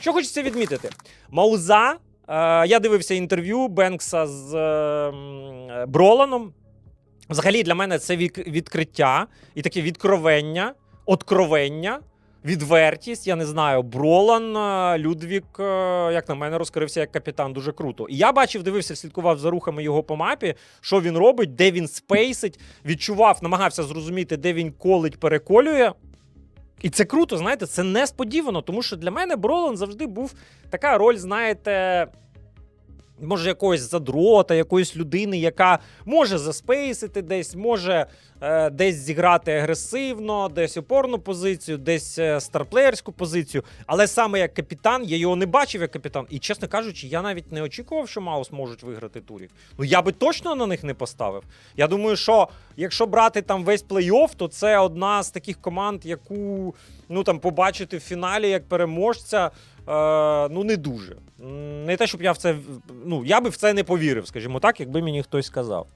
Що хочеться відмітити? Мауза. Е, я дивився інтерв'ю Бенкса з е, Броланом. Взагалі, для мене це відкриття і таке відкровення, откровення, відвертість. Я не знаю, Бролан, е, Людвік, е, як на мене, розкрився як капітан дуже круто. І я бачив, дивився, слідкував за рухами його по мапі, що він робить, де він спейсить, відчував, намагався зрозуміти, де він колить, переколює. І це круто, знаєте, це несподівано, тому що для мене Бролан завжди був така роль, знаєте. Може, якогось задрота, якоїсь людини, яка може заспейсити десь, може е, десь зіграти агресивно, десь опорну позицію, десь е, старплеєрську позицію. Але саме як капітан, я його не бачив як капітан. І, чесно кажучи, я навіть не очікував, що Маус можуть виграти турів. Ну я би точно на них не поставив. Я думаю, що якщо брати там весь плей-офф, то це одна з таких команд, яку ну там побачити в фіналі як переможця. Е, ну, не дуже. Не те, щоб я в це. Ну, я би в це не повірив, скажімо так, якби мені хтось сказав.